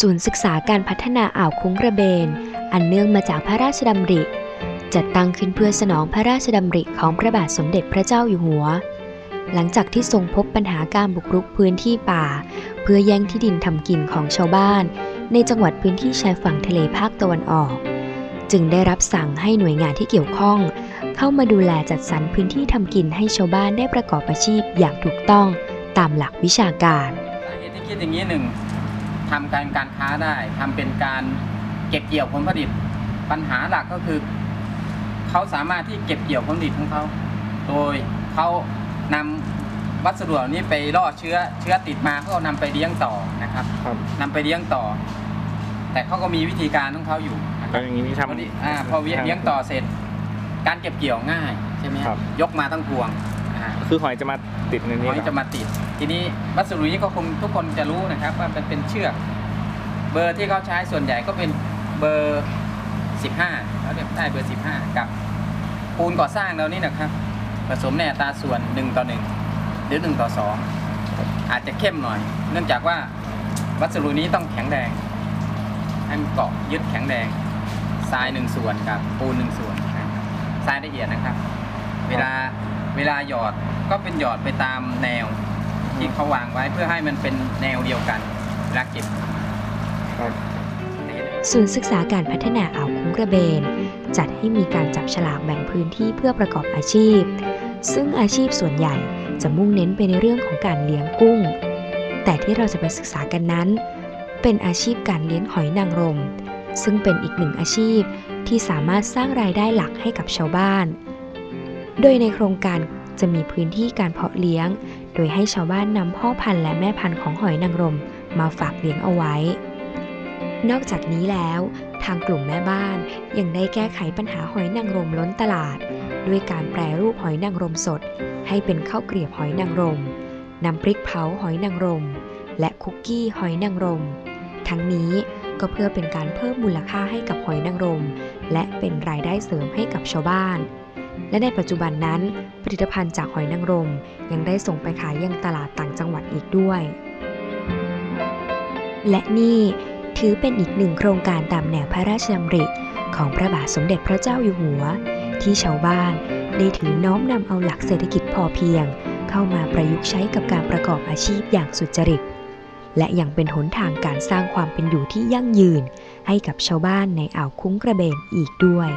ศูนย์ศึกษาการพัฒนาอ่าวคุ้งกระเบน อันเนื่องมาจากพระราชดำริ จัดตั้งขึ้นเพื่อสนองพระราชดำริของพระบาทสมเด็จพระเจ้าอยู่หัว หลังจากที่ทรงพบปัญหาการบุกรุกพื้นที่ป่า เพื่อแย่งที่ดินทำกินของชาวบ้าน ในจังหวัดพื้นที่ชายฝั่งทะเลภาคตะวันออก จึงได้รับสั่งให้หน่วยงานที่เกี่ยวข้อง เข้ามาดูแลจัดสรรพื้นที่ทำกินให้ชาวบ้านได้ประกอบอาชีพอย่างถูกต้องตามหลักวิชาการเหตุที่คิดอย่างนี้หนึ่ง ทำการการค้าได้ทำเป็นการเก็บเกี่ยวผลผลิต ปัญหาหลักก็คือ เขาสามารถที่เก็บเกี่ยวผลผลิตของเขา โดยเขานำวัสดุเหล่านี้ไปล่อเชื้อเชื้อติดมาเขาก็นำไปเลี้ยงต่อนะครับครับนำไปเลี้ยงต่อ แต่เขาก็มีวิธีการของเขาอยู่นะคแล้รัวบอย่างนี้นี่พอดีทำอ่าพอเลี้ยงต่อเสร็จ การเก็บเกี่ยวง่ายใช่ไหมครับยกมาทั้งพวงอ่า คือหอยจะมาติดในนี้หอยเหรอจะมาติด ทีนี้วัสดุนี้ก็คงทุกคนจะรู้นะครับ ว่ามันเป็นเชือก เบอร์ที่เขาใช้ส่วนใหญ่ก็เป็นเบอร์15เขาเรียกได้เบอร์15กับปูนก่อสร้างเรานี่นะครับ ผสมในอัตราส่วน1ต่อ1หรือ1ต่อ2อาจจะเข้มหน่อย เนื่องจากว่าวัสดุนี้ต้องแข็งแรงให้มันเกาะยึดแข็งแรงทรายหนึ่งส่วนกับปูนหนึ่งส่วนนะครับทรายละเอียดนะครับ เวลาเวลาหยอด ก็เป็นหยอดไปตามแนวที่เขาวางไว้เพื่อให้มันเป็นแนวเดียวกันเวลาเก็บครับศูนย์ศึกษาการพัฒนาอ่าวคุ้งกระเบน จัดให้มีการจับฉลากแบ่งพื้นที่เพื่อประกอบอาชีพ ซึ่งอาชีพส่วนใหญ่จะมุ่งเน้นไปในเรื่องของการเลี้ยงกุ้ง แต่ที่เราจะไปศึกษากันนั้น เป็นอาชีพการเลี้ยงหอยนางรม ซึ่งเป็นอีกหนึ่งอาชีพที่สามารถสร้างรายได้หลักให้กับชาวบ้าน โดยในโครงการ จะมีพื้นที่การเพาะเลี้ยง โดยให้ชาวบ้านนำพ่อพันธุ์และแม่พันธุ์ของหอยนางรมมาฝากเลี้ยงเอาไว้ นอกจากนี้แล้ว ทางกลุ่มแม่บ้านยังได้แก้ไขปัญหาหอยนางรมล้นตลาด ด้วยการแปรรูปหอยนางรมสด ให้เป็นข้าวเกรียบหอยนางรมนำพริกเผาหอยนางรม และคุกกี้หอยนางรม ทั้งนี้ก็เพื่อเป็นการเพิ่มมูลค่าให้กับหอยนางรม และเป็นรายได้เสริมให้กับชาวบ้าน และในปัจจุบันนั้น ผลิตภัณฑ์จากหอยนางรม ยังได้ส่งไปขายยังตลาดต่างจังหวัดอีกด้วย และนี่ถือเป็นอีกหนึ่งโครงการตามแนวพระราชดำริของพระบาทสมเด็จพระเจ้าอยู่หัว ที่ชาวบ้านได้ถือน้อมนำเอาหลักเศรษฐกิจพอเพียง เข้ามาประยุกต์ใช้กับการประกอบอาชีพอย่างสุจริต และยังเป็นหนทางการสร้างความเป็นอยู่ที่ยั่งยืน ให้กับชาวบ้านในอ่าวคุ้งกระเบนอีกด้วย